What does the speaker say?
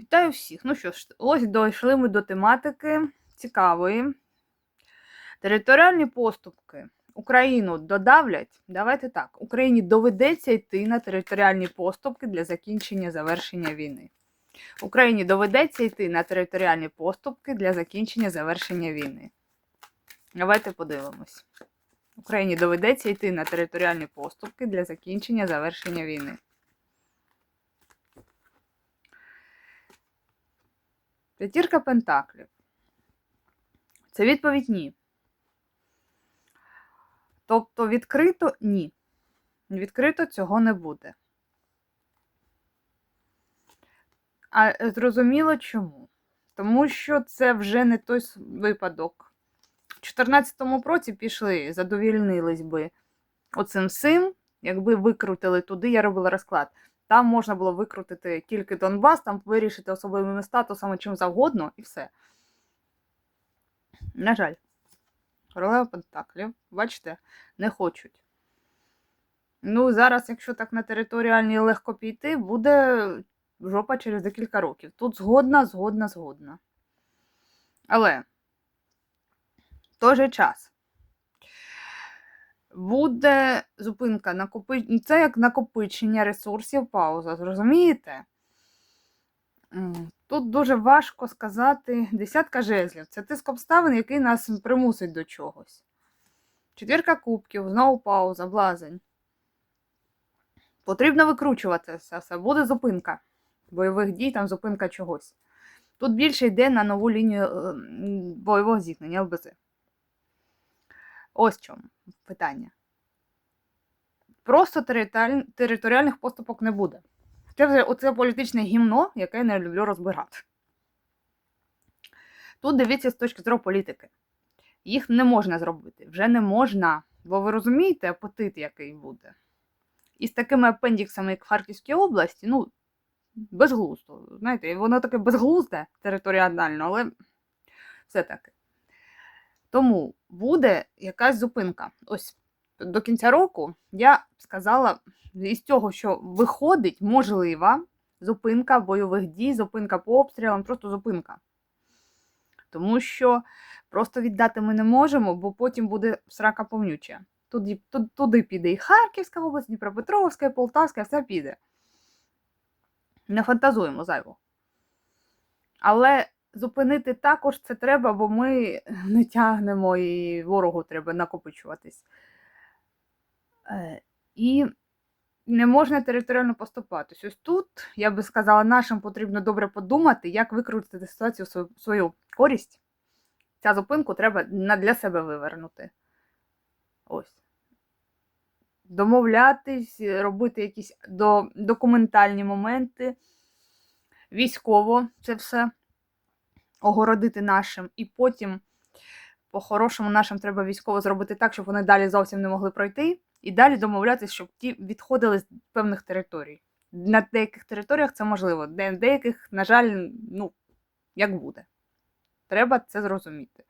Вітаю всіх. Ну що ж, ось дійшли ми до тематики цікавої. Територіальні поступки. Україну додавлять. Давайте так. Україні доведеться йти на територіальні поступки для закінчення завершення війни. Україні доведеться йти на територіальні поступки для закінчення завершення війни. Давайте подивимось. Україні доведеться йти на територіальні поступки для закінчення завершення війни. П'ятірка пентаклів. Це відповідь ні. Тобто відкрито ні. Відкрито цього не буде. А зрозуміло чому? Тому що це вже не той випадок. В 14-му році пішли, задовільнились би оцим сим, якби викрутили туди, я робила розклад. Там можна було викрутити тільки Донбас, там вирішити особливими статусами чим завгодно і все. На жаль, королева Пентаклів, бачите, не хочуть. Ну, зараз, якщо так на територіальній легко піти, буде жопа через декілька років. Тут згодна, згодна, згодна. Але в той же час буде зупинка накопи... Це як накопичення ресурсів, пауза, зрозумієте? Тут дуже важко сказати десятка жезлів. Це тиск обставин, який нас примусить до чогось. Четвірка кубків, знову пауза, блазень. Потрібно викручувати це все. Буде зупинка бойових дій, там зупинка чогось. Тут більше йде на нову лінію е, бойового зіткнення ЛБЗ. Ось в чому питання. Просто територіаль- територіальних поступок не буде. Це оце політичне гімно, яке я не люблю розбирати. Тут дивіться з точки зору політики. Їх не можна зробити. Вже не можна. Бо ви розумієте, апетит, який буде. І з такими апендіксами, як в Харківській області, ну, безглуздо. Знаєте, воно таке безглузде територіально, але все-таки. Тому буде якась зупинка. Ось до кінця року я сказала, із цього, що виходить, можлива зупинка бойових дій, зупинка по обстрілам, просто зупинка. Тому що просто віддати ми не можемо, бо потім буде срака повнюча. Туди, ту- туди піде і Харківська область, Дніпропетровська, і Полтавська, все піде. Не фантазуємо зайво. Але зупинити також це треба, бо ми не тягнемо і ворогу треба накопичуватись. Е, І не можна територіально поступатись. Ось тут, я би сказала, нашим потрібно добре подумати, як викрутити ситуацію в свою, користь. Ця зупинку треба для себе вивернути. Ось. Домовлятись, робити якісь документальні моменти, військово це все огородити нашим, і потім, по-хорошому, нашим треба військово зробити так, щоб вони далі зовсім не могли пройти, і далі домовлятися, щоб ті відходили з певних територій. На деяких територіях це можливо, де- деяких, на жаль, ну, як буде. Треба це зрозуміти.